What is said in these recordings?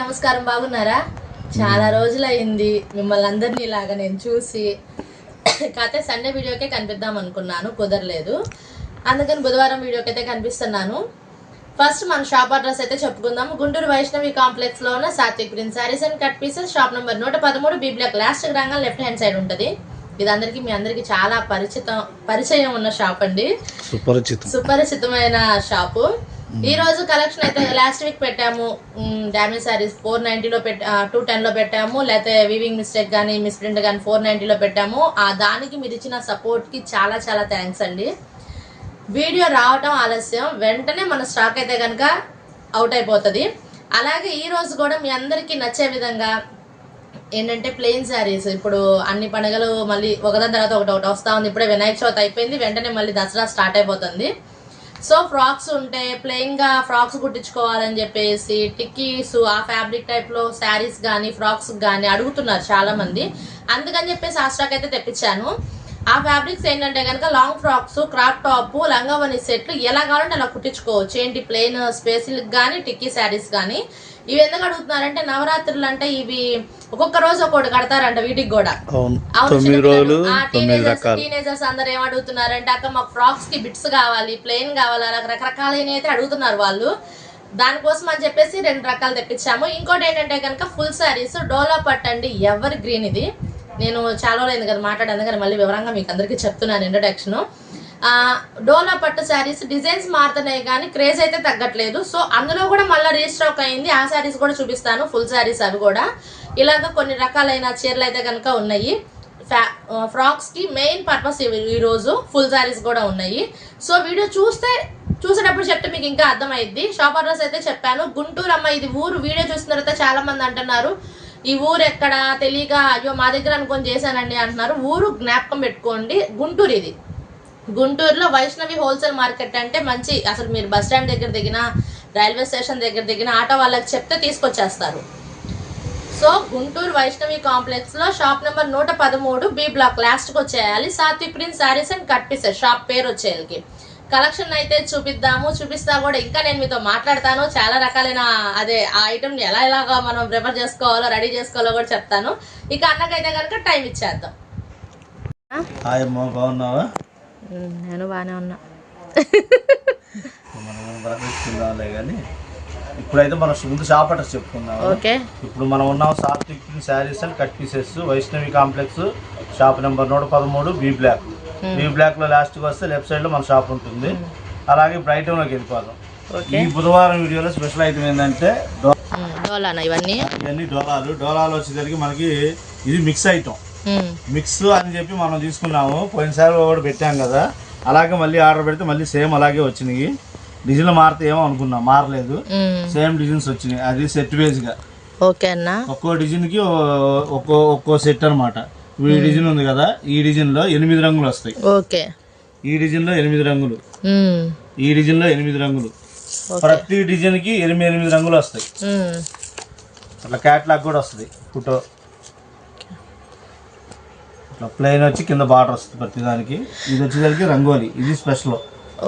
నమస్కారం బాగున్నారా? చాలా రోజులు అయింది మిమ్మల్ని అందరినీ ఇలాగా నేను చూసి కాకపోతే సండే వీడియోకే కనిపిద్దాం అనుకున్నాను కుదరలేదు. అందుకని బుధవారం వీడియోకి అయితే కనిపిస్తున్నాను. ఫస్ట్ మన షాప్ అడ్రస్ అయితే చెప్పుకుందాం. గుంటూరు వైష్ణవి కాంప్లెక్స్లో ఉన్న Satvik print sarees and cut pieces. Shop number నూట పదమూడు బీ బ్లాక్ లాస్ట్ రంగా లెఫ్ట్ హ్యాండ్ సైడ్ ఉంటుంది. ఇది అందరికీ మీ అందరికీ చాలా పరిచితం పరిచయం ఉన్న షాప్ అండి. సుపరిచితం. సుపరిచితమైన షాపు. ఈ రోజు కలెక్షన్ అయితే లాస్ట్ వీక్ పెట్టాము. డామేజ్ సారీస్ ఫోర్ నైన్టీలో పెట్ టూ టెన్లో పెట్టాము. లేకపోతే వివింగ్ మిస్టేక్ కానీ మిస్ ప్రింట్ కానీ ఫోర్ నైన్టీలో పెట్టాము. ఆ దానికి మీరు ఇచ్చిన సపోర్ట్కి చాలా చాలా థ్యాంక్స్ అండి. వీడియో రావటం ఆలస్యం. వెంటనే మన స్టాక్ అయితే కనుక అవుట్ అయిపోతుంది. అలాగే ఈ రోజు కూడా మీ అందరికీ నచ్చే విధంగా ఏంటంటే ప్లెయిన్ శారీస్ ఇప్పుడు అన్ని పండుగలు మళ్ళీ ఒకదాని తర్వాత ఒకటి ఒకటి వస్తూ ఉంది. ఇప్పుడే వినాయక చవితి అయిపోయింది. వెంటనే మళ్ళీ దసరా స్టార్ట్ అయిపోతుంది. సో ఫ్రాక్స్ ఉంటే ప్లెయిన్గా ఫ్రాక్స్ కుట్టించుకోవాలని చెప్పేసి టిక్కీస్ ఆ ఫ్యాబ్రిక్ టైప్లో శారీస్ కానీ ఫ్రాక్స్ కానీ అడుగుతున్నారు చాలా మంది అందుకని చెప్పేసి ఆ స్టాక్ అయితే తెప్పించాను. ఆ ఫ్యాబ్రిక్స్ ఏంటంటే కనుక లాంగ్ ఫ్రాక్స్ క్రాప్ టాప్ లంగావని సెట్లు ఎలా కావాలంటే అలా కుట్టించుకోవచ్చు. ఏంటి ప్లెయిన్ స్పేసిల్ కానీ టిక్కీ శారీస్ కానీ ఇవి ఎందుకు అడుగుతున్నారంటే నవరాత్రులు అంటే ఇవి ఒక్కొక్క రోజు ఒక్కొక్కటి కడతారంట వీటికి కూడా. teenagers అందరు ఏమడుగుతున్నారంటే అక్క మాకు ఫ్రాక్స్కి బిట్స్ కావాలి ప్లెయిన్ కావాలి అలా రకరకాలైన అయితే అడుగుతున్నారు వాళ్ళు. దానికోసం అని చెప్పేసి రెండు రకాలు తెప్పించాము. ఇంకోటి ఏంటంటే కనుక ఫుల్ శారీస్ డోలా పట్టు అండి ఎవర్ గ్రీన్ ఇది? నేను చాలా రోజులైంది కదా మాట్లాడాను కానీ మళ్ళీ వివరంగా మీకు అందరికీ చెప్తున్నాను ఇంట్రడక్షన్ డోలా పట్టు శారీస్ డిజైన్స్ మారుతున్నాయి కానీ క్రేజ్ అయితే తగ్గట్లేదు. సో అందులో కూడా మళ్ళీ రీస్టాక్ అయింది. ఆ శారీస్ కూడా చూపిస్తాను. ఫుల్ శారీస్ అవి కూడా. ఇలాగ కొన్ని రకాలైన చీరలు అయితే కనుక ఉన్నాయి. ఫ్యా- మెయిన్ పర్పస్ ఈరోజు ఫుల్ శారీస్ కూడా ఉన్నాయి. సో వీడియో చూస్తే చూసేటప్పుడు చెప్తే మీకు ఇంకా అర్థమైద్ది. షాప్ అడ్రస్ అయితే చెప్పాను. గుంటూరు అమ్మ ఇది ఊరు. వీడియో చూసిన తర్వాత చాలా మంది అంటున్నారు ఈ ఊరు ఎక్కడ? తెలియక అయ్యో మా దగ్గర అనుకొని చేశానండి అంటున్నారు. ఊరు జ్ఞాపకం పెట్టుకోండి. గుంటూరు ఇది. గుంటూరులో వైష్ణవి హోల్సేల్ మార్కెట్ అంటే మంచి అసలు మీరు బస్ స్టాండ్ దగ్గర దిగిన రైల్వే స్టేషన్ దగ్గర దిగిన ఆటో వాళ్ళకి చెప్తే తీసుకొచ్చేస్తారు. సో గుంటూరు వైష్ణవి కాంప్లెక్స్లో షాప్ నెంబర్ నూట పదమూడు బి బ్లాక్ లాస్ట్కి వచ్చేయాలి. Satvik print sarees and cut pieces shop పేరు వచ్చేయాలి కలెక్షన్ అయితే చూపిద్దాము చూపిస్తా కూడా ఇంకా నేను మీతో మాట్లాడతాను. చాలా రకాలైన అదే ఆ ఐటమ్ ఎలా ఎలాగా మనం ప్రిపేర్ చేసుకోవాలో రెడీ చేసుకోవాలో కూడా చెప్తాను. ఇక అన్నకైతే కనుక టైం ఇచ్చేద్దాం. బాగున్నావా? నేను బాగానే ఉన్నా. ఇప్పుడైతే మనం ముందు షాప్ అడ్రస్ చెప్పుకుందాం. ఓకే. ఇప్పుడు మనం ఉన్నాం Satvik sarees and cut pieces Vaishnavi complex shop number నూట పదమూడు బి బ్లాక్. బి బ్లాక్లో లాస్ట్కి వస్తే లెఫ్ట్ సైడ్లో మన షాప్ ఉంటుంది. అలాగే item లోకి వెళ్ళిపోదాం. ఈ బుధవారం వీడియోలో స్పెషల్ ఐటమ్ ఏంటంటే డో- డోలానా ఇవన్నీ? ఇవన్నీ డోలాలు. డోలాలు వచ్చేసరికి మనకి ఇది మిక్స్ ఐటమ్ మిక్స్ అని చెప్పి మనం తీసుకున్నాము. పోయినసారి కూడా పెట్టాం కదా. అలాగే మళ్ళీ ఆర్డర్ పెడితే మళ్ళీ సేమ్ అలాగే వచ్చినాయి. డిజైన్లు మారితే ఏమో అనుకున్నాం. మారలేదు. సేమ్ డిజైన్స్ వచ్చినాయి. అది సెట్గా. ఓకే అన్నా. ఒక్కో డిజైన్కి ఓ- ఒక్కో ఒక్కో సెట్ అన్నమాట. ఈ డిజైన్ ఉంది కదా. ఈ డిజైన్లో ఎనిమిది రంగులు వస్తాయి. ఓకే ఈ డిజైన్లో ఎనిమిది రంగులు. ఈ డిజైన్లో ఎనిమిది రంగులు. ప్రతి డిజైన్కి ఎనిమిది ఎనిమిది రంగులు వస్తాయి. అట్లా క్యాట్లాగ్ కూడా వస్తుంది. ఫోటో ఇట్లా ప్లెయిన్ వచ్చి కింద బార్డర్ వస్తుంది ప్రతి దానికి ఇది వచ్చేసరికి రంగోలి. ఇది స్పెషల్.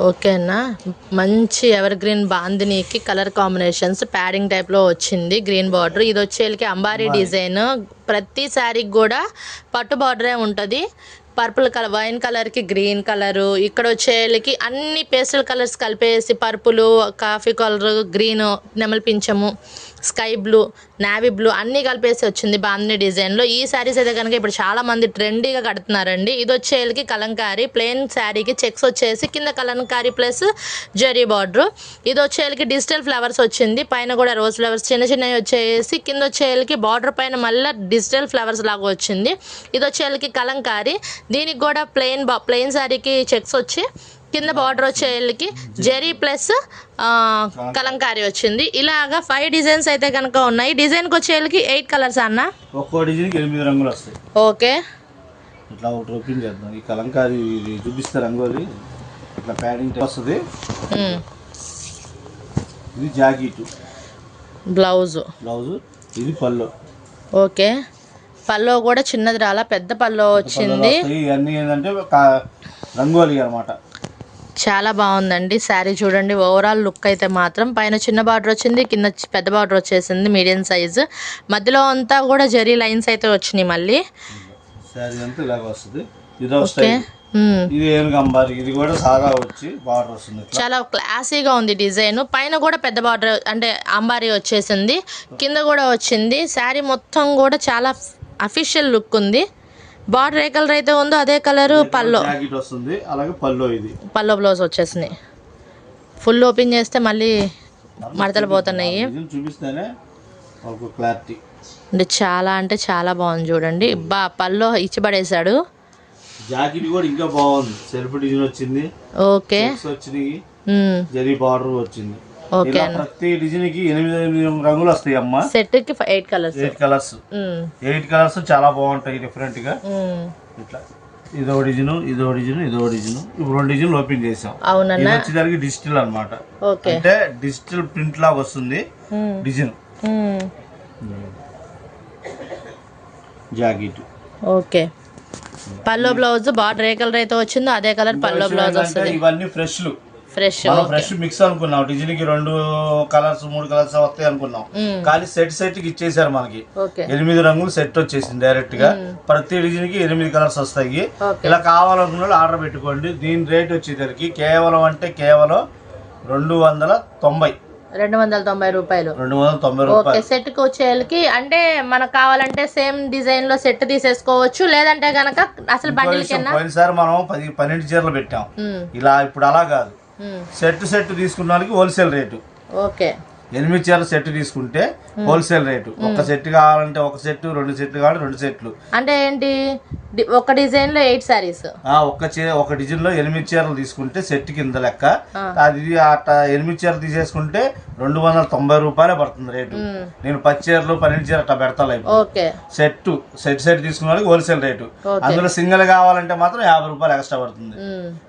ఓకే అన్న. మంచి ఎవర్ గ్రీన్ బాందినీకి కలర్ కాంబినేషన్స్ ప్యాడింగ్ టైప్లో వచ్చింది గ్రీన్ బార్డర్ ఇది వచ్చేళ్ళకి అంబారీ డిజైన్. ప్రతి శారీకి కూడా పట్టు బార్డరే ఉంటుంది. పర్పుల్ కలర్ వైన్ కలర్కి గ్రీన్ కలరు ఇక్కడ వచ్చేళ్ళకి అన్ని పేస్టల్ కలర్స్ కలిపేసి పర్పుల్ కాఫీ కలర్ గ్రీన్ నెమలి పింఛము స్కై బ్లూ నావీ బ్లూ అన్నీ కలిపేసి వచ్చింది బాందిని డిజైన్లో. ఈ శారీస్ అయితే కనుక ఇప్పుడు చాలామంది ట్రెండీగా కడుతున్నారండి. ఇది వచ్చేళ్ళకి కలంకారీ ప్లెయిన్ శారీకి చెక్స్ వచ్చేసి కింద కలంకారీ ప్లస్ జరీ బార్డర్. ఇది వచ్చేళ్ళకి డిజిటల్ ఫ్లవర్స్ వచ్చింది. పైన కూడా రోజ్ ఫ్లవర్స్ చిన్న చిన్నవి వచ్చేసి కింద వచ్చేళ్ళకి బార్డర్ పైన మళ్ళీ డిజిటల్ ఫ్లవర్స్ లాగా వచ్చింది. ఇది వచ్చేళ్ళకి కలంకారీ. దీనికి కూడా ప్లెయిన్ ప్లెయిన్ శారీకి చెక్స్ వచ్చి కింద బార్డర్ వచ్చేళ్ళకి జెరీ ప్లస్ కలంకారీ వచ్చింది. ఇలాగా ఫైవ్ డిజైన్స్ అయితే కనుక ఉన్నాయి. డిజైన్కి వచ్చేళ్ళకి ఎయిట్ కలర్స్ అన్న? ఒక్కో డిజైన్కి ఎనిమిది రంగులు వస్తాయి. ఓకే. ఇట్లా ఒకటి ఓపెన్ చేద్దాం. ఈ కలంకారీ చూపిస్తే రంగోలి ఇట్లా ప్యాడింగ్ వస్తుంది. ఇది జాకెట్. బ్లౌజు బ్లౌజ్ ఇది పళ్ళు. ఓకే. పల్లో కూడా చిన్నది రాలా. పెద్ద పల్లో వచ్చింది. ఇవన్నీ ఏంటంటే రంగోలి అనమాట చాలా బాగుందండి. శారీ చూడండి ఓవరాల్ లుక్ అయితే మాత్రం. పైన చిన్న బార్డర్ వచ్చింది కింద పెద్ద బార్డర్ వచ్చేసింది మీడియం సైజ్ మధ్యలో అంతా కూడా జరీ లైన్స్ అయితే వచ్చినాయి మళ్ళీ. ఇదో కూడా సాదా వచ్చి బార్డర్ వస్తుంది చాలా క్లాసీగా ఉంది డిజైన్. పైన కూడా పెద్ద బార్డర్ అంటే అంబారీ వచ్చేసింది. కింద కూడా వచ్చింది. శారీ మొత్తం కూడా చాలా అఫీషియల్ లుక్ ఉంది. బార్డర్ ఏ కలర్ అయితే ఉందో అదే కలర్ పల్లో. జాకెట్ వస్తుంది. అలాగే పల్లో ఇది. పల్లో బ్లౌజ్ వచ్చేసినాయి. ఫుల్ ఓపెన్ చేస్తే మళ్ళీ మడతలు పోతున్నాయి. చూపిస్తేనే క్లారిటీ. అంటే చాలా అంటే చాలా బాగుంది చూడండి. బా పల్లో ఇచ్చి పడేశాడు జాకెట్ కూడా ఇంకా బాగుంది. సెల్ఫ్ డిజైన్ వచ్చింది. ఓకే. జరీ బార్డర్ వచ్చింది. ఓకే ఇలా ప్రతి డిజైన్కి ఎనిమిది ఎనిమిది రంగులు వస్తాయి అమ్మ. సెట్కి eight colours. Eight colours. Eight colours చాలా బాగుంటాయి డిఫరెంట్గా ఇట్లా. ఇదో డిజైన్ ఇదో డిజైన్ ఇదో డిజైన్. ఇప్పుడు రెండు డిజైన్లు ఓపెన్ చేసాం. అవునన్నా? వచ్చేసరికి డిజిటల్ అన్నమాట. ఓకే. అంటే డిజిటల్ ప్రింట్ లాగా వస్తుంది. Design. Jacket. Okay. Pallu blouse border ఏ కలర్ అయితే వచ్చిందో అదే కలర్ పల్లో బ్లౌజ్ వస్తుంది. ఇవన్నీ ఫ్రెష్ ఫ్రెష్ మనం ఫ్రెష్ మిక్స్ అనుకున్నాం. డిజైన్కి రెండు కలర్స్ మూడు కలర్స్ వస్తాయి అనుకున్నాం. కానీ సెట్ సెట్కి ఇచ్చేసారు మనకి. ఎనిమిది రంగులు సెట్ వచ్చేసింది డైరెక్ట్గా. ప్రతి డిజైన్కి ఎనిమిది కలర్స్ వస్తాయి. ఇలా కావాలనుకున్న ఆర్డర్ పెట్టుకోండి. దీని రేట్ వచ్చేసరికి కేవలం అంటే కేవలం రెండు వందల తొంభై. రెండు వందల తొంభై రూపాయలు. రెండు వందల తొంభై ఓకే రూపాయలు సెట్కి వచ్చేళ్ళకి అంటే మనకు కావాలంటే సేమ్ డిజైన్లో సెట్ తీసేసుకోవచ్చు. లేదంటే గనక అసలు బండిల్ కింద పోయినసారి మనం పది పన్నెండు చీరలు పెట్టాం. ఉమ్, ఇలా ఇప్పుడు అలా కాదు. సెట్ సెట్ తీసుకున్న వాళ్ళకి హోల్సేల్ రేటు. ఓకే ఎనిమిది చీరల సెట్ తీసుకుంటే హోల్సేల్ రేటు. ఒక సెట్ కావాలంటే ఒక సెట్ రెండు సెట్లు కావాలంటే రెండు సెట్లు. అంటే ఏంటి? ఒక డిజైన్లో ఎయిట్ సారీస్. చీర ఒక డిజైన్లో ఎనిమిది చీరలు తీసుకుంటే సెట్ కింద లెక్క. అది అట్ట ఎనిమిది చీరలు తీసేసుకుంటే రెండు వందల తొంభై రూపాయలే పడుతుంది రేటు. నేను పది చీరలు పన్నెండు చీర అట్లా పెడతా సెట్ సెట్ సెట్ తీసుకున్న వాళ్ళకి హోల్సేల్ రేటు. అందులో సింగిల్ కావాలంటే మాత్రం యాభై రూపాయలు ఎక్స్ట్రా పడుతుంది.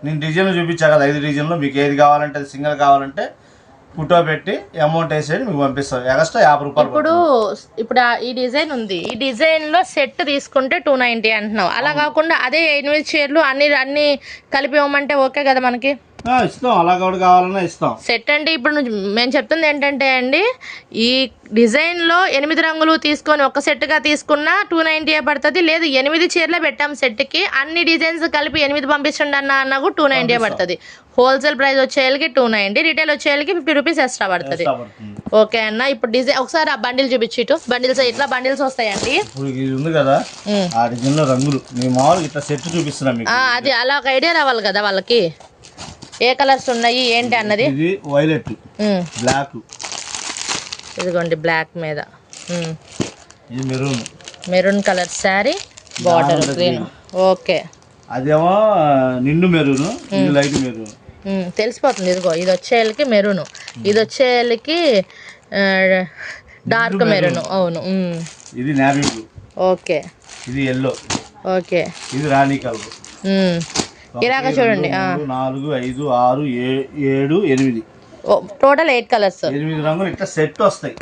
నేను డిజైన్ చూపించా కదా ఐదు డిజైన్లో. మీకు ఏది కావాలంటే అది సింగిల్ కావాలంటే ఫోటో పెట్టి అమౌంట్ వేసేది మీకు పంపిస్తాం. ఎక్స్ట్రా యాభై రూపాయలు ఇప్పుడు ఇప్పుడు ఆ- ఈ డిజైన్ ఉంది. ఈ డిజైన్లో సెట్ తీసుకుంటే టూ నైన్టీ అంటున్నావు. అలా కాకుండా అదే ఎనిమిది చీరలు అన్ని అన్ని కలిపి ఇవ్వమంటే ఓకే కదా మనకి? ఇస్తాం. అలా కూడా కావాలన్నా ఇస్తాం. సెట్ అంటే ఇప్పుడు మేము చెప్తుంది ఏంటంటే అండి ఈ డిజైన్లో ఎనిమిది రంగులు తీసుకొని ఒక సెట్గా తీసుకున్నా టూ నైన్టీ పడుతుంది. లేదు ఎనిమిది చీరలే పెట్టాం సెట్కి అన్ని డిజైన్స్ కలిపి ఎనిమిది పంపించండి అన్న అన్న కూడా టూ నైన్టీ పడుతుంది. హోల్సేల్ ప్రైస్ వచ్చేళ్ళకి టూ నైన్టీ రిటైల్ వచ్చేళ్ళకి ఫిఫ్టీ రూపీస్ ఎక్స్ట్రా పడుతుంది. ఓకే అన్న ఇప్పుడు డిజైన్ ఒకసారి ఆ బండిల్ చూపించు ఇటు. బండిల్స్ ఇట్లా బండిల్స్ వస్తాయండి. ఇది ఉంది కదా రంగులు. మామూలుగా ఇట్లా సెట్ చూపిస్తున్నా అది అలా ఒక ఐడియా రావాలి కదా వాళ్ళకి. ఏ కలర్స్ ఉన్నాయి ఏంటి అన్నది? ఇది వైలెట్ బ్లాక్. ఇదిగోండి బ్లాక్ మీద. ఇది maroon. Maroon colour saree border green. Okay. అదేమో నిండు మెరూన్ లైట్ మెరూన్. తెలిసిపోతుంది ఇదిగో ఇది వచ్చేళ్ళకి మెరూన్. ఇది వచ్చేళ్ళకి డార్క్ మెరూన్. అవును ఇది నావీ బ్లూ. ఓకే. ఇది ఎల్లో. ఓకే. ఇది రాణి కలర్. ఇలాగ చూడండి నాలుగు ఐదు ఆరు ఏడు ఎనిమిది. Total eight colours. ఎనిమిది రంగులు ఇట్లా సెట్ వస్తాయి.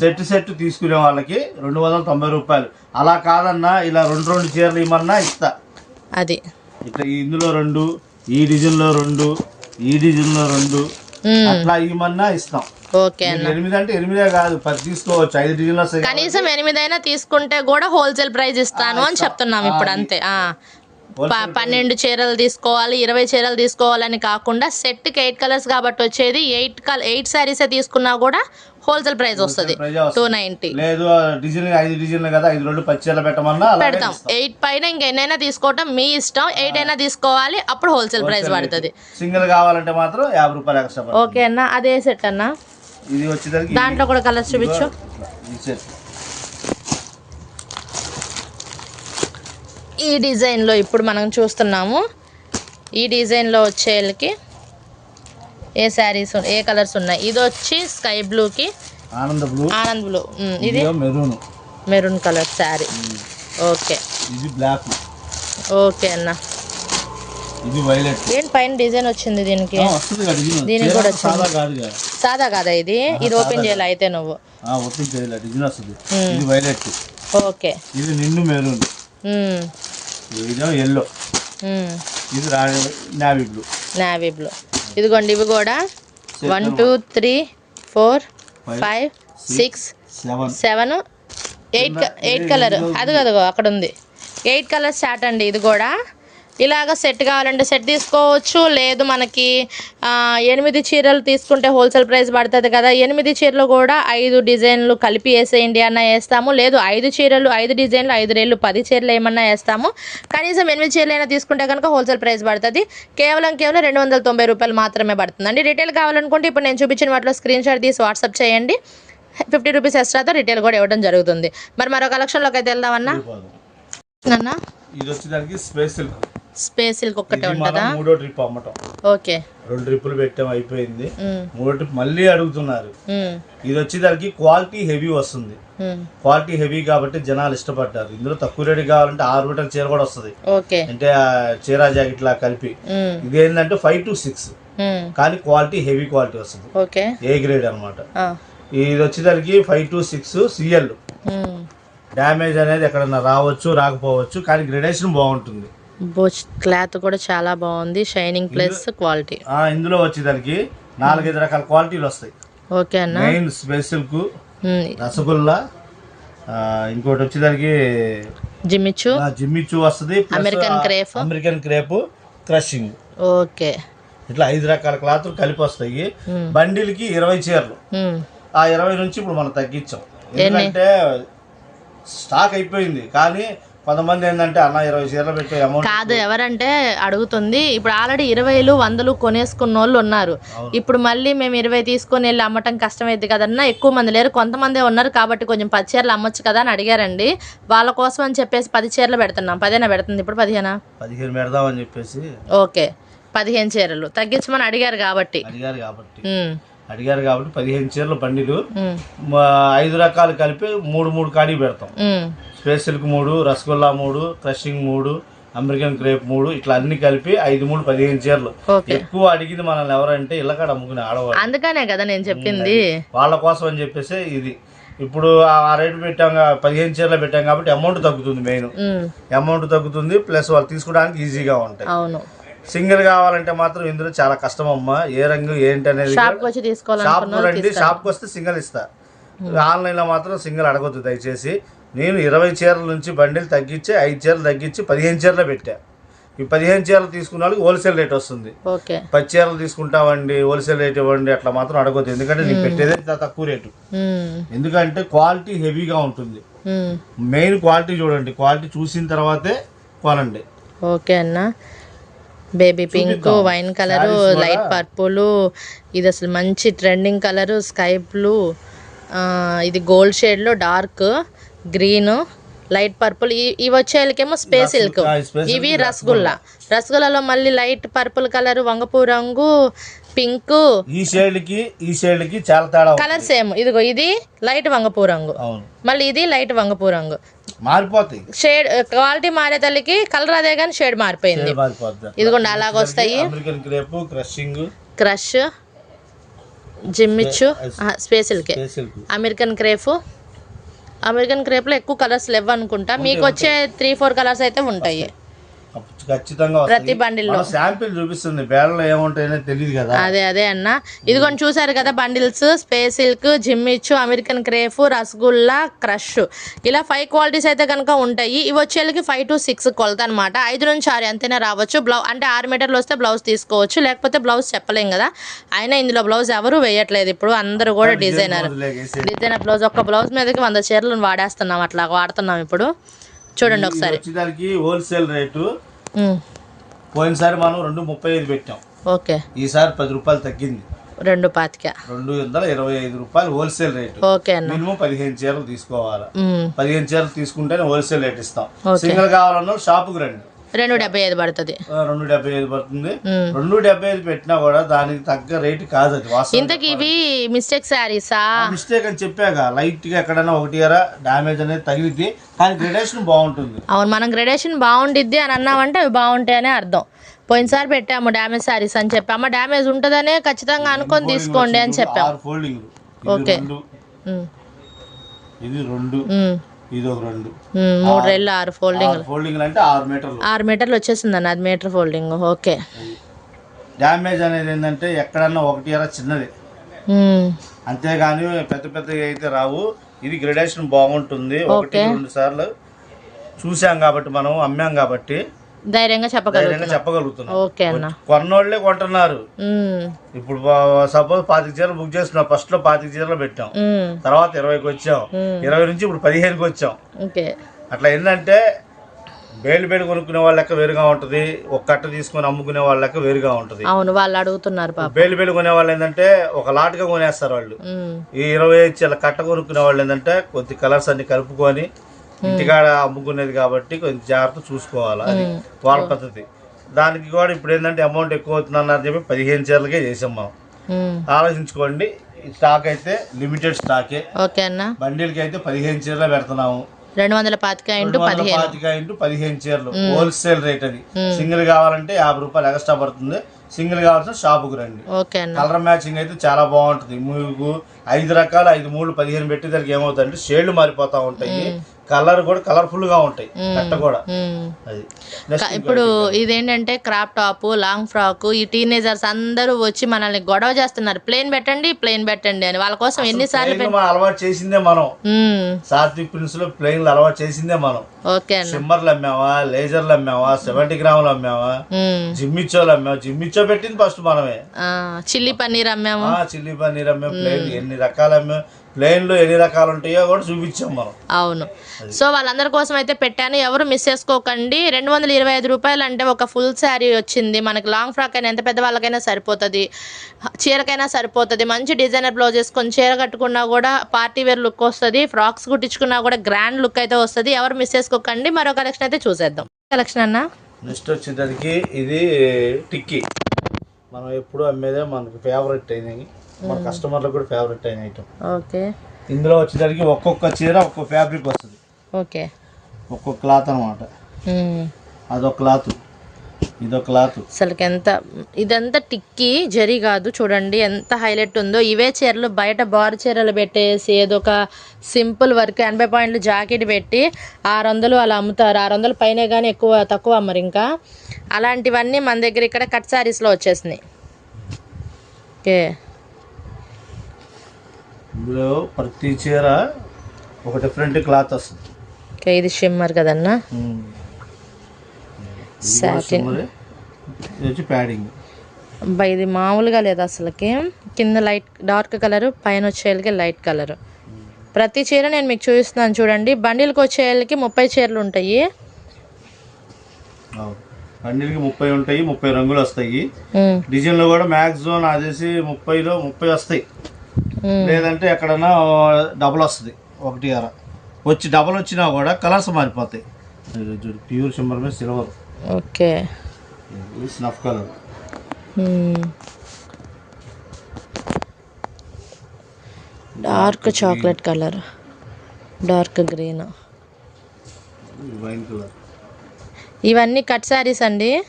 సెట్ సెట్ తీసుకునే వాళ్ళకి రెండు వందల తొంభై రూపాయలు. అలా కాదన్నా ఇలా రెండు రెండు చీరలు ఇమ్మన్నా ఇస్తా. అది. ఇట్లా ఇందులో రెండు ఈ డిజైన్లో రెండు ఈ డిజైన్లో రెండు అట్లా ఇమ్మన్నా ఇస్తాం. ఎనిమిది అంటే ఎనిమిదే కాదు పది తీసుకోవచ్చు. ఐదు వస్తాయి కనీసం ఎనిమిదైనా తీసుకుంటే కూడా హోల్సేల్ ప్రైస్ ఇస్తాను అని చెప్తున్నాం ఇప్పుడు అంతే. పన్నెండు చీరలు తీసుకోవాలి ఇరవై చీరలు తీసుకోవాలని కాకుండా సెట్కి ఎయిట్ కలర్స్ కాబట్టి వచ్చేది ఎయిట్ కల్ ఎయిట్ శారీసే తీసుకున్నా కూడా హోల్సేల్ ప్రైస్ వస్తుంది. టూ వస్తుంది. నైంటీ లేదు డిజైన్ ఐదు డిజైన్లు కదా ఐదు రెండు పది చీరలు పెట్టమన్నా అలాగే పెడతాం. ఎయిట్ పైన ఇంకెన్నైనా తీసుకోవటం మీ ఇష్టం. ఎయిట్ అయినా తీసుకోవాలి అప్పుడు హోల్సేల్ ప్రైస్ పడుతుంది. సింగిల్ కావాలంటే మాత్రం యాభై రూపాయలు ఎక్స్ట్రా ఓకే అన్న అదే సెట్ అన్న. ఇది వచ్చేసరికి దాంట్లో కూడా కలర్స్ చూపించు. ఈ డిజైన్లో ఇప్పుడు మనం చూస్తున్నాము. ఈ డిజైన్లో వచ్చేళ్ళకి ఏ శారీస్ ఏ కలర్స్ ఉన్నాయి? ఇది వచ్చి స్కై బ్లూకి ఆనంద బ్లూ ఆనంద్ బ్లూ. ఇది maroon. Maroon colour saree. Okay. ఇది బ్లాక్. ఓకే అన్న. ఇది వైలెట్. ఏంటి పైన డిజైన్ వచ్చింది దీనికి? దీనికి కూడా చీర సాదా కాదు కదా సాదా కదా ఇది? ఇది ఓపెన్ చేయాలి అయితే నువ్వు? ఒత్తిడి చేయలే? డిజైన్ వస్తుంది. ఇది వైలెట్. ఓకే. ఇది నిండు మెరూన్. ఇదేమో ఎల్లో. ఇది నావీ బ్లూ నావీ బ్లూ ఇదిగోండి ఇవి కూడా. One two three four five six seven eight eight colour అదిగో అదిగో అక్కడ ఉంది. ఎయిట్ కలర్ స్టార్ట్ అండి ఇది కూడా. ఇలాగ సెట్ కావాలంటే సెట్ తీసుకోవచ్చు. లేదు మనకి ఎనిమిది చీరలు తీసుకుంటే హోల్సేల్ ప్రైస్ పడుతుంది కదా. ఎనిమిది చీరలు కూడా ఐదు డిజైన్లు కలిపి వేసేయండి అన్న వేస్తాము. లేదు ఐదు చీరలు ఐదు డిజైన్లు ఐదు రేళ్ళు పది చీరలు ఏమన్నా వేస్తాము. కనీసం ఎనిమిది చీరలు అయినా తీసుకుంటే కనుక హోల్సేల్ ప్రైస్ పడుతుంది. కేవలం కేవలం రెండు వందల తొంభై రూపాయలు మాత్రమే పడుతుందండి. రిటైల్ కావాలనుకుంటే ఇప్పుడు నేను చూపించిన వాటిలో స్క్రీన్ షాట్ తీసి వాట్సాప్ చేయండి. ఫిఫ్టీ రూపీస్ ఎక్స్ట్రాతో రిటైల్ కూడా ఇవ్వడం జరుగుతుంది. మరి మరో కలెక్షన్లోకి అయితే వెళ్దామన్నా? అన్న ఇది వచ్చేదానికి స్పేస్ సిల్క్. స్పేస్ సిల్క్ ఒక్కటే ఉంటుందా? మూడో ట్రిప్ అమ్మటం. ఓకే. రెండు ట్రిప్పులు పెట్టాం అయిపోయింది. మూడో ట్రిప్ మళ్ళీ అడుగుతున్నారు. ఇది వచ్చేదానికి క్వాలిటీ హెవీ వస్తుంది. క్వాలిటీ హెవీ కాబట్టి జనాలు ఇష్టపడ్డారు. ఇందులో తక్కువ రేటు కావాలంటే ఆరు మీటర్ చీర కూడా వస్తుంది. అంటే చీర జాకెట్ లా కలిపి. ఉమ్, ఇది ఏంటంటే ఫైవ్ టు సిక్స్ కానీ క్వాలిటీ హెవీ క్వాలిటీ వస్తుంది. ఏ గ్రేడ్ అనమాట ఇది వచ్చేసరికి five to six CL. Damage అనేది ఎక్కడన్నా రావచ్చు రాకపోవచ్చు కానీ గ్రేడేషన్ బాగుంటుంది. క్లాత్ కూడా చాలా బాగుంది. షైనింగ్ ప్లస్ క్వాలిటీ ఆ, ఇందులో వచ్చేదానికి నాలుగైదు రకాల క్వాలిటీలు వస్తాయి. ఓకే అన్న. మెయిన్ స్పెసిల్క్ ఉమ్, రసగుల్లా ఇంకోటి వచ్చేదానికి జిమ్మిచ్చు జిమ్మిచ్చు వస్తుంది American crepe. American crepe crushing okay. ఇట్లా ఐదు రకాల క్లాత్లు కలిపి వస్తాయి. ఉమ్, బండిల్కి ఇరవై చీరలు. ఉమ్, ఆ ఇరవై నుంచి ఇప్పుడు మనం తగ్గించాం. ఎందుకంటే స్టాక్ అయిపోయింది. కానీ కొంతమంది ఏంటంటే అన్న ఇరవై చీరలు పెట్టే అమౌంట్ కాదు ఎవరంటే అడుగుతుంది. ఇప్పుడు ఆల్రెడీ ఇరవైలు వందలు కొనేసుకున్న వాళ్ళు ఉన్నారు ఇప్పుడు మళ్ళీ మేము ఇరవై తీసుకొని వెళ్ళి అమ్మటం కష్టమైంది కదన్నా ఎక్కువ మంది లేరు. కొంతమందే ఉన్నారు కాబట్టి కొంచెం పది చీరలు అమ్మొచ్చు కదా అని అడిగారండి. వాళ్ళ కోసం అని చెప్పేసి పది చీరలు పెడుతున్నాం. పదేనా పెడుతుంది? ఇప్పుడు పదిహేనా? పదిహేను పెడదామని చెప్పేసి. ఓకే. పదిహేను చీరలు. తగ్గించమని అడిగారు కాబట్టి. అడిగారు కాబట్టి. అడిగారు కాబట్టి పదిహేను చీరలు బండిలు మా ఐదు రకాలు కలిపి మూడు మూడు కాడి పెడతాం. స్పేస్ సిల్క్ మూడు రసగుల్లా మూడు క్రషింగ్ మూడు అమెరికన్ క్రేప్ మూడు ఇట్లా అన్ని కలిపి ఐదు మూడు పదిహేను చీరలు. ఎక్కువ అడిగింది మనల్ని ఎవరంటే ఇళ్ళకాడ అమ్ముకునే ఆడవాళ్ళు. అందుకనే కదా నేను చెప్పింది. వాళ్ళ కోసం అని చెప్పేసి ఇది. ఇప్పుడు ఆ రేటు పెట్టాం పదిహేను చీరలు పెట్టాం కాబట్టి అమౌంట్ తగ్గుతుంది మెయిన్ అమౌంట్ తగ్గుతుంది ప్లస్ వాళ్ళు తీసుకోవడానికి ఈజీగా ఉంటాయి. అవును. సింగిల్ కావాలంటే మాత్రం ఇందులో చాలా కష్టం అమ్మా ఏ రంగు ఏంటి అనేది వచ్చి షాప్ రండి. షాప్కి వస్తే సింగిల్ ఇస్తా. ఆన్లైన్లో మాత్రం సింగిల్ అడగొద్దు దయచేసి. నేను ఇరవై చీరల నుంచి బండిలు తగ్గించి ఐదు చీరలు తగ్గించి పదిహేను చీరలు పెట్టా. ఈ పదిహేను చీరలు తీసుకున్న వాళ్ళకి హోల్సేల్ రేట్ వస్తుంది. పది చీరలు తీసుకుంటామండి హోల్సేల్ రేట్ ఇవ్వండి అట్లా మాత్రం అడగొద్దు. ఎందుకంటే నీకు పెట్టేదే త- తక్కువ రేటు ఉమ్, ఎందుకంటే క్వాలిటీ హెవీగా ఉంటుంది. మెయిన్ క్వాలిటీ చూడండి. క్వాలిటీ చూసిన తర్వాతే కొనండి. ఓకే అన్న. Baby pink wine colour light purple ఇది అసలు మంచి ట్రెండింగ్ కలరు స్కై బ్లూ ఇది గోల్డ్ షేడ్లో డార్క్ గ్రీన్ లైట్ పర్పుల్. ఇవి వచ్చేకేమో స్పేస్ సిల్క్. ఇవి రసగుల్లా. రసగుల్లాలో మళ్ళీ లైట్ పర్పుల్ కలర్ వంగపూ రంగు పింక్. ఈ షేడ్కి ఈ షేడ్కి చాలా తేడా. Colour same. ఇదిగో ఇది లైట్ వంగపూ రంగు. మళ్ళీ ఇది లైట్ వంగపూ రంగు. మారిపోతాయి. షేడ్ క్వాలిటీ మారే తల్లికి కలర్ అదే కానీ షేడ్ మారిపోయింది. ఇదిగోండి అలాగొస్తాయి American crepe crushing. Crush Jimmy Choo స్పేసిల్కే silk American crepe. American క్రేప్లో ఎక్కువ కలర్స్ లేవు అనుకుంటా మీకు వచ్చే త్రీ ఫోర్ కలర్స్ అయితే ఉంటాయి. ఖచ్చితంగా ప్రతి బండిల్లో. శాంపిల్ చూపిస్తుంది బేడలో ఏముంటాయనే తెలియదు కదా. అదే అదే అన్న. ఇదిగోండి చూసారు కదా bundles space silk Jimmy Choo American crepe rasgulla crush. ఇలా ఫైవ్ క్వాలిటీస్ అయితే కనుక ఉంటాయి. ఇవి వచ్చేళ్ళకి ఫైవ్ టు సిక్స్ కొలత అనమాట ఐదు నుంచి ఆరు ఎంతైనా రావచ్చు. బ్లౌజ్ అంటే ఆరు మీటర్లు వస్తే బ్లౌజ్ తీసుకోవచ్చు. లేకపోతే బ్లౌజ్ చెప్పలేం కదా. అయినా ఇందులో బ్లౌజ్ ఎవరు వేయట్లేదు. ఇప్పుడు అందరూ కూడా డిజైనర్. డిజైనర్ బ్లౌజ్ ఒక్క బ్లౌజ్ మీదకి వంద చీరలను వాడేస్తున్నాం అట్లా వాడుతున్నాం ఇప్పుడు. చూడండి ఒకసారి. వచ్చేదానికి హోల్సేల్ రేటు పోయినసారి మనం రెండు ముప్పై ఐదు పెట్టాం. ఓకే. ఈసారి పది రూపాయలు తగ్గింది. రెండు పాతిక. రెండు వందల ఇరవై ఐదు రూపాయలు హోల్సేల్ రేటు ఓకే మినిమం పదిహేను చీరలు తీసుకోవాలి. పదిహేను చీరలు తీసుకుంటేనే హోల్సేల్ రేట్ ఇస్తాం. సింగిల్ కావాలన్నా షాపుకి రండి. రెండు డెబ్బై ఐదు పడుతుంది. రెండు డెబ్బై ఐదు పడుతుంది. రెండు డెబ్బై ఐదు పెట్టినా కూడా దానికి తగ్గ రేటు కాదు అది ఇంతకి ఇవి మిస్టేక్ శారీసా? మిస్టేక్ అని చెప్పాక లైట్గా ఎక్కడైనా ఒకటి డామేజ్ అనేది తగిలిద్ది కానీ గ్రేడేషన్ బాగుంటుంది. అవును మనం గ్రేడేషన్ బాగుండిద్ది అని అన్నామంటే అవి బాగుంటాయనే అర్థం. పోయినసారి పెట్టాము డ్యామేజ్ శారీస్ అని చెప్పాము డ్యామేజ్ ఉంటుందనే ఖచ్చితంగా అనుకొని తీసుకోండి అని చెప్పాం. Folding okay. ఇది రెండు. ఇది ఒక రెండు మూడు రెళ్ళు ఆరు ఫోల్డింగ్ ఫోల్డింగ్ అంటే ఆరు మీటర్లు. ఆరు మీటర్లు అది మీటర్ ఫోల్డింగ్. ఓకే. డ్యామేజ్ అనేది ఏంటంటే ఎక్కడన్నా ఒకటి చిన్నది. అంతేగాని పెద్ద పెద్దగా అయితే రావు. ఇది గ్రెడేషన్ బాగుంటుంది. ఒకటి. రెండు సార్లు చూసాం కాబట్టి మనం అమ్మాం కాబట్టి. ధైర్యంగా చెప్పగలరు ధైర్యంగా చెప్పగలుగుతున్నాం. ఓకే అన్న. కొన్నోళ్ళే కొంటున్నారు. ఇప్పుడు సపోజ్ పాతిక చీరలు బుక్ చేసుకున్నాం. ఫస్ట్లో పాతిక చీరలు పెట్టాం. తర్వాత ఇరవైకి వచ్చాం. ఇరవై నుంచి ఇప్పుడు పదిహేనుకి వచ్చాం. ఓకే. అట్లా ఏంటంటే బేలు బేలు కొనుక్కునే వాళ్ళ లెక్క వేరుగా ఉంటుంది. ఒక కట్ట తీసుకొని అమ్ముకునే వాళ్ళ లెక్క వేరుగా ఉంటుంది. అవును వాళ్ళు అడుగుతున్నారు బేలు బేలు కొనే వాళ్ళు ఏంటంటే ఒక లాట్గా కొనేస్తారు వాళ్ళు. ఈ ఇరవై ఐదు చీరల కట్ట కొనుక్కునే వాళ్ళు ఏంటంటే కొద్ది కలర్స్ అన్ని కలుపుకొని ఇంటికాడ అమ్ముకునేది కాబట్టి కొంచెం జాగ్రత్త చూసుకోవాలి? అది వాళ్ళ పద్ధతి. దానికి కూడా ఇప్పుడు ఏంటంటే అమౌంట్ ఎక్కువ అవుతుంది అన్నారు చెప్పి పదిహేను చీరలకే చేసాం మనం. ఆలోచించుకోండి స్టాక్ అయితే లిమిటెడ్ స్టాకే. ఓకే అన్న. బండిల్కి అయితే పదిహేను చీరలే పెడుతున్నాము. రెండు వందల పాతిక ఇంటూ పదిహేను. పాతిక ఇంటూ పదిహేను చీరలు. హోల్సేల్ రేట్ అది. సింగిల్ కావాలంటే యాభై రూపాయలు ఎక్స్ట్రా పడుతుంది. సింగిల్ కావాల్సిన షాపుకు రండి. ఓకే కలర్ మ్యాచింగ్ అయితే చాలా బాగుంటుంది. మీకు ఐదు రకాలు ఐదు మూడు పదిహేను పెట్టేదానికి ఏమవుతుందంటే షేడ్లు మారిపోతా ఉంటాయి. కలర్ కూడా కలర్ఫుల్గా ఉంటాయి. కట్ట కూడా. అది ఇప్పుడు ఇదేంటంటే క్రాప్ టాప్ లాంగ్ ఫ్రాక్ ఈ టీనేజర్స్ అందరూ వచ్చి మనల్ని గొడవ చేస్తున్నారు. ప్లేన్ పెట్టండి ప్లేన్ పెట్టండి అని. వాళ్ళ కోసం ఎన్నిసార్లు అలవాటు చేసిందే మనం. సాత్విక్ ప్రిన్స్లో ప్లెయిన్లు అలవాటు చేసిందే మనం. ఓకే సిమ్మర్లు అమ్మావా లేజర్లు అమ్మావా సెవెంటీ గ్రాములు అమ్మావా జిమ్మిచ్చోలు అమ్మావా జిమ్మిచ్చో పెట్టింది ఫస్ట్ మనమే. చిల్లీ పన్నీర్ అమ్మాము. చిల్లీ పన్నీర్ అమ్మాం ప్లేన్ ఎన్ని రకాలు అమ్మాం ఎన్ని రకాలు ఉంటాయో కూడా చూపించాం మనం. అవును. సో వాళ్ళందరి కోసం అయితే పెట్టాను. ఎవరు మిస్ చేసుకోకండి. రెండు వందల ఇరవై ఐదు రూపాయలు అంటే ఒక ఫుల్ శారీ వచ్చింది. మనకి లాంగ్ ఫ్రాక్ అయినా ఎంత పెద్ద వాళ్ళకైనా సరిపోతుంది. చీరకైనా సరిపోతుంది. మంచి డిజైనర్ బ్లౌజ్ వేసుకొని చీర కట్టుకున్నా కూడా పార్టీ వేర్ లుక్ వస్తుంది. ఫ్రాక్స్ కుట్టించుకున్నా కూడా గ్రాండ్ లుక్ అయితే వస్తుంది. ఎవరు మిస్ చేసుకోకండి. మరో కలెక్షన్ అయితే చూసేద్దాం. కలెక్షన్ అన్న? నెక్స్ట్ వచ్చేసరికి ఇది టిక్కీ. మనం ఎప్పుడు అమ్మేదే మనకి ఫేవరెట్ అయినాయి మన కస్టమర్లకు కూడా ఫేవరెట్ అయిన ఐటమ్ ఓకే. ఇందులో వచ్చేసరికి ఒక్కొక్క చీర ఒక్కొక్క ఫ్యాబ్రిక్ వస్తుంది. ఓకే. ఒక్కొక్క క్లాత్ అనమాట అదొక క్లాత్ ఇదొక క్లాత్ అసలుకి ఎంత ఇదంతా టిక్కి జరి కాదు. చూడండి ఎంత హైలైట్ ఉందో. ఇవే చీరలు బయట బారు చీరలు పెట్టేసి ఏదో ఒక సింపుల్ వర్క్ ఎనభై పాయింట్లు జాకెట్ పెట్టి ఆరు వందలు అలా అమ్ముతారు. ఆరు వందలు పైనే కానీ ఎక్కువ తక్కువ అమ్మరు ఇంకా. అలాంటివన్నీ మన దగ్గర ఇక్కడ కట్ శారీస్లో వచ్చేసినాయి. ఓకే. ఇందులో ప్రతి చీర ఒక డిఫరెంట్ క్లాత్ వస్తుంది. ఓకే ఇది షిమ్మర్ కదన్నా? సాటిన్ వచ్చి ప్యాడింగ్ అబ్బా ఇది మామూలుగా లేదు అసలుకి. కింద లైట్ డార్క్ కలర్ పైన వచ్చేళ్ళకి లైట్ కలర్ ప్రతి చీర నేను మీకు చూపిస్తున్నాను చూడండి. బండిల్కి వచ్చేళ్ళకి ముప్పై చీరలు ఉంటాయి. అన్నిటికి ముప్పై ఉంటాయి ముప్పై రంగులు వస్తాయి. డిజైన్లో కూడా మ్యాక్సిమం తెలిసి ముప్పైలో ముప్పై వస్తాయి. లేదంటే ఎక్కడన్నా డబుల్ వస్తుంది ఒకటి అర. వచ్చి డబుల్ వచ్చినా కూడా కలర్స్ మారిపోతాయి. చూడు ప్యూర్ సిమ్మర్ మీద silver okay. Snuff colour. Dark chocolate colour dark green ఇవన్నీ కట్ శారీస్ అండి.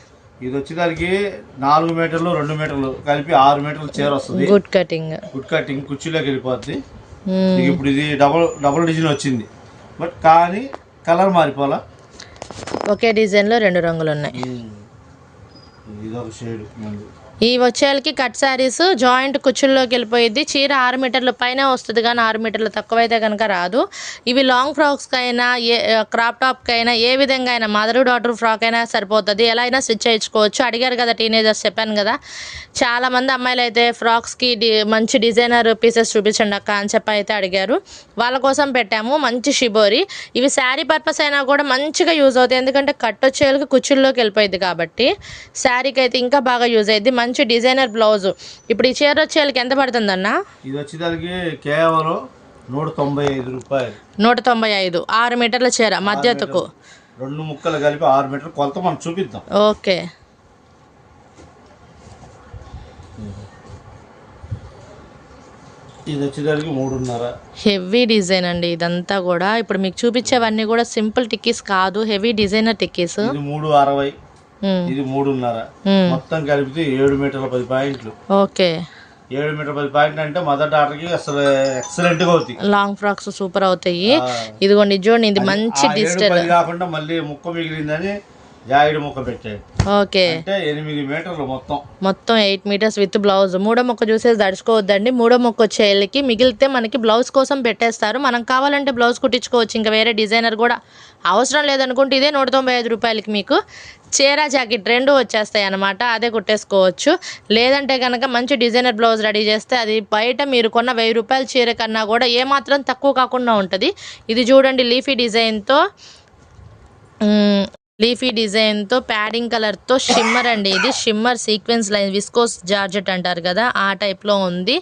ఇది వచ్చేసరికి నాలుగు మీటర్లు రెండు మీటర్లు కలిపి ఆరు మీటర్లు చీర వస్తుంది. గుడ్ కటింగ్ గుడ్ కటింగ్ కుర్చీలోకి వెళ్ళిపోద్ది. ఇక ఇప్పుడు ఇది డబుల్ డబుల్ డిజైన్ వచ్చింది. బట్ కానీ కలర్ మారిపోలా ఒకే డిజైన్లో రెండు రంగులు ఉన్నాయి. ఇది ఒక షేడ్ ఈ వచ్చేళ్ళకి కట్ శారీస్ జాయింట్ కుచ్చుల్లోకి వెళ్ళిపోయింది చీర ఆరు మీటర్ల పైన వస్తుంది కానీ ఆరు మీటర్లు తక్కువైతే కనుక రాదు. ఇవి లాంగ్ ఫ్రాక్స్కి అయినా ఏ క్రాప్ టాప్కి అయినా ఏ విధంగా అయినా మదర్ డాటర్ ఫ్రాక్ అయినా సరిపోతుంది. ఎలా అయినా స్టిచ్ చేయించుకోవచ్చు. అడిగారు కదా టీనేజర్స్ చెప్పాను కదా. చాలామంది అమ్మాయిలు అయితే ఫ్రాక్స్కి డి మంచి డిజైనర్ పీసెస్ చూపించండి అక్క అని చెప్పి అయితే అడిగారు. వాళ్ళ కోసం పెట్టాము. మంచి షిబోరి ఇవి శారీ పర్పస్ అయినా కూడా మంచిగా యూజ్ అవుతాయి. ఎందుకంటే కట్ వచ్చేళ్ళకి కుచ్చుల్లోకి వెళ్ళిపోయింది కాబట్టి శారీకి అయితే ఇంకా బాగా యూజ్ అయ్యింది మంచి డిజైనర్ బ్లౌజ్. ఇప్పుడు ఈ చీర వచ్చేళ్ళకి ఎంత పడుతుందన్న? ఇది వచ్చేసరికి కేవలం నూట తొంభై ఐదు రూపాయలు. నూట తొంభై ఐదు. ఆరు మీటర్ల చీర మధ్యతకు. రెండు ముక్కలు కలిపి ఆరు మీటర్లు కొలత మనం చూపిద్దాం. ఓకే. ఇది వచ్చేసరికి మూడున్నర. హెవీ డిజైన్ అండి ఇదంతా కూడా. ఇప్పుడు మీకు చూపించేవన్నీ కూడా సింపుల్ టిక్కీస్ కాదు హెవీ డిజైనర్ టిక్కీస్. మూడు అరవై. ఇది మూడున్నర. మొత్తం కలిపితే ఏడు మీటర్ల పది పాయింట్లు. ఓకే. ఏడు మీటర్ పది పాయింట్లు అంటే మదర్ డాటర్కి అసలు ఎక్సలెంట్గా అవుతాయి. లాంగ్ ఫ్రాక్స్ సూపర్ అవుతాయి. ఇదిగోండి ఇది చూడండి ఇది మంచి డిజిటల్ కాకుండా మళ్ళీ ముక్క మిగిలిందని జాయిడ్ ముక్క పెట్టాడు ఓకే. అంటే ఎనిమిది మీటర్లు మొత్తం. మొత్తం ఎయిట్ మీటర్స్ విత్ బ్లౌజ్. మూడో మొక్క చూసేసి దడుచుకోవద్దండి మూడో మొక్క వచ్చేళ్ళకి మిగిలితే మనకి బ్లౌజ్ కోసం పెట్టేస్తారు. మనం కావాలంటే బ్లౌజ్ కుట్టించుకోవచ్చు. ఇంకా వేరే డిజైనర్ కూడా అవసరం లేదనుకుంటే ఇదే నూట తొంభై ఐదు రూపాయలకి మీకు చీర జాకెట్ రెండు వచ్చేస్తాయి అనమాట అదే కుట్టేసుకోవచ్చు. లేదంటే కనుక మంచి డిజైనర్ బ్లౌజ్ రెడీ చేస్తే అది బయట మీరు కొన్న వెయ్యి రూపాయల చీర కన్నా కూడా ఏమాత్రం తక్కువ కాకుండా ఉంటుంది. ఇది చూడండి లీఫీ డిజైన్తో. లీఫీ డిజైన్తో ప్యాడింగ్ కలర్తో షిమ్మర్ అండి ఇది. Shimmer sequence line viscose georgette అంటారు కదా ఆ టైప్లో ఉంది.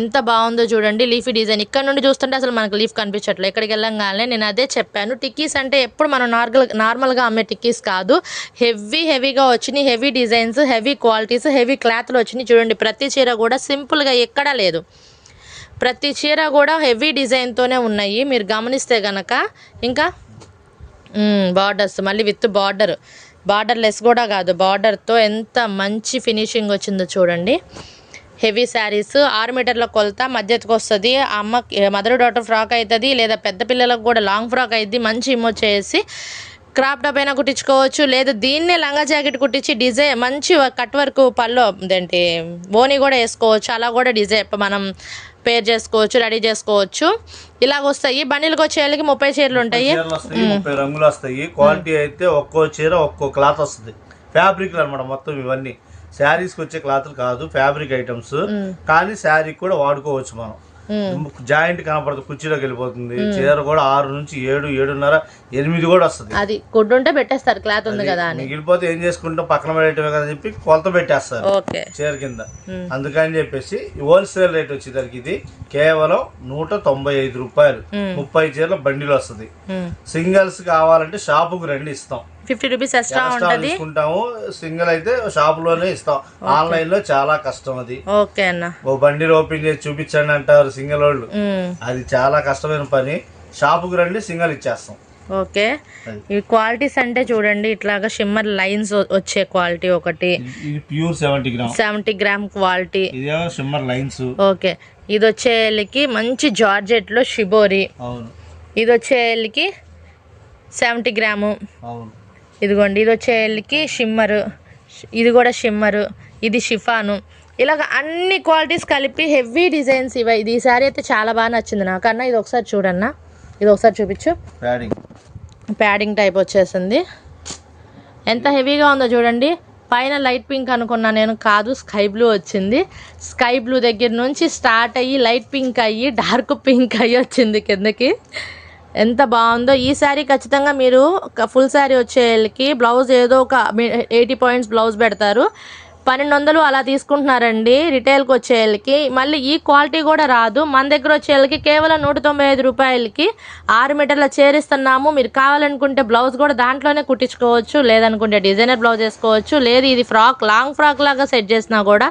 ఎంత బాగుందో చూడండి. లీఫీ డిజైన్ ఇక్కడ నుండి చూస్తుంటే అసలు మనకు లీఫ్ కనిపించట్లేదు ఎక్కడికి వెళ్ళంగానే నేను అదే చెప్పాను. టిక్కీస్ అంటే ఎప్పుడు మనం నార్మల్ నార్మల్గా అమ్మే టిక్కీస్ కాదు. హెవీ హెవీగా వచ్చినాయి. Heavy designs heavy qualities heavy క్లాత్లు వచ్చినాయి. చూడండి ప్రతి చీర కూడా సింపుల్గా ఎక్కడా లేదు. ప్రతి చీర కూడా హెవీ డిజైన్తోనే ఉన్నాయి. మీరు గమనిస్తే కనుక ఇంకా బార్డర్స్ మళ్ళీ విత్ బార్డర్ బార్డర్ లెస్ కూడా కాదు. బార్డర్తో ఎంత మంచి ఫినిషింగ్ వచ్చిందో చూడండి. హెవీ శారీస్ ఆరు మీటర్ల కొలత మధ్యకి వస్తుంది. అమ్మ మదర్ డాటర్ ఫ్రాక్ అవుతుంది లేదా పెద్ద పిల్లలకు కూడా లాంగ్ ఫ్రాక్ అవుతుంది మంచి ఇమొచ్చేసి క్రాప్ టాప్ అయినా కుట్టించుకోవచ్చు. లేదా దీన్నే లంగా జాకెట్ కుట్టించి డిజైన్ మంచి కట్ వర్క్ పళ్ళు ఏంటి ఓని కూడా వేసుకోవచ్చు. అలా కూడా డిజైన్ మనం పేర్ చేసుకోవచ్చు రెడీ చేసుకోవచ్చు. ఇలాగ వస్తాయి. బండిలకు వచ్చేళ్ళకి ముప్పై చీరలు ఉంటాయి. ముప్పై రంగులు వస్తాయి. క్వాలిటీ అయితే ఒక్కో చీర ఒక్కో క్లాత్ వస్తుంది. ఫ్యాబ్రిక్ అనమాట మొత్తం ఇవన్నీ. శారీస్కి వచ్చే క్లాత్లు కాదు ఫ్యాబ్రిక్ ఐటమ్స్ కానీ శారీ కూడా వాడుకోవచ్చు మనం. జాయింట్ కనపడదు కుర్చీలోకి వెళ్ళిపోతుంది. చీర కూడా ఆరు నుంచి ఏడు ఏడున్నర ఎనిమిది కూడా వస్తుంది. అది గుడ్డు ఉంటే పెట్టేస్తారు క్లాత్ ఉంది కదా మిగిలిపోతే ఏం చేసుకుంటాం పక్కన పెట్టడమే కదా చెప్పి కొలత పెట్టేస్తారు. చీర కింద. అందుకని చెప్పేసి హోల్సేల్ రేట్ వచ్చేసరికి ఇది కేవలం నూట తొంభై ఐదు రూపాయలు. ముప్పై చీరల బండిలు వస్తుంది. సింగిల్స్ కావాలంటే షాపుకు రండి ఇస్తాం. ఫిఫ్టీ రూపీస్ ఎక్స్ట్రా ఉంటుంది. తీసుకుంటాము. సింగిల్ అయితే షాప్లోనే ఇస్తాం. ఆన్లైన్లో చాలా కష్టం అది. ఓకే అన్న. ఓ బండిని ఓపెన్ చేసి చూపించండి అంటారు సింగిల్ వాళ్ళు. అది చాలా కష్టమైన పని. షాపుకు రండి సింగిల్ ఇచ్చేస్తాం. ఓకే. ఈ క్వాలిటీస్ అంటే చూడండి ఇట్లాగా షిమ్మర్ లైన్స్ వచ్చే క్వాలిటీ ఒకటి. Pure seventy gram. Seventy gram quality. Shimmer lines. Okay. ఇది వచ్చేళ్ళకి మంచి జార్జెట్లో షిబోరి. అవును. ఇది వచ్చేళ్ళకి సెవెంటీ గ్రాము. అవును. ఇదిగోండి ఇది వచ్చేళ్ళకి షిమ్మరు. ఇది కూడా షిమ్మరు. ఇది షిఫాను. ఇలాగ అన్ని క్వాలిటీస్ కలిపి హెవీ డిజైన్స్ ఇవి. ఇది ఈ సారీ అయితే చాలా బాగా నచ్చింది నాకు. అన్న ఇది ఒకసారి చూడన్నా. ఇది ఒకసారి చూపించు. ప్యాడింగ్ ప్యాడింగ్ టైప్ వచ్చేసింది. ఎంత హెవీగా ఉందో చూడండి. పైన లైట్ పింక్ అనుకున్నా నేను కాదు స్కై బ్లూ వచ్చింది. స్కై బ్లూ దగ్గర నుంచి స్టార్ట్ అయ్యి లైట్ పింక్ అయ్యి డార్క్ పింక్ అయ్యి వచ్చింది కిందకి. ఎంత బాగుందో. ఈ శారీ ఖచ్చితంగా మీరు ఫుల్ శారీ వచ్చేళ్ళకి బ్లౌజ్ ఏదో ఒక ఎయిటీ పాయింట్స్ బ్లౌజ్ పెడతారు. పన్నెండు వందలు అలా తీసుకుంటున్నారండి రిటైల్కి వచ్చేళ్ళకి మళ్ళీ ఈ క్వాలిటీ కూడా రాదు. మన దగ్గర వచ్చేళ్ళకి కేవలం నూట తొంభై ఐదు రూపాయలకి ఆరు మీటర్ల చేరిస్తున్నాము మీరు కావాలనుకుంటే బ్లౌజ్ కూడా దాంట్లోనే కుట్టించుకోవచ్చు. లేదనుకుంటే డిజైనర్ బ్లౌజ్ వేసుకోవచ్చు. లేదు ఇది ఫ్రాక్ లాంగ్ ఫ్రాక్ లాగా సెట్ చేసినా కూడా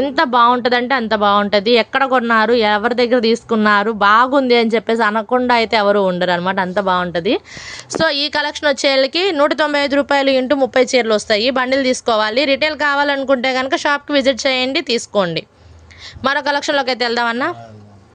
ఎంత బాగుంటుందంటే అంత బాగుంటుంది. ఎక్కడ కొన్నారు ఎవరి దగ్గర తీసుకున్నారు బాగుంది అని చెప్పేసి అనకుండా అయితే ఎవరు ఉండరు అనమాట అంత బాగుంటుంది. సో ఈ కలెక్షన్ వచ్చేళ్ళకి నూట తొంభై ఐదు రూపాయలు ఇంటూ ముప్పై చీరలు వస్తాయి. బండిల్ తీసుకోవాలి. రిటైల్ కావాలనుకుంటే కనుక షాప్కి విజిట్ చేయండి తీసుకోండి. మరో కలెక్షన్లోకి అయితే వెళ్దామన్నా?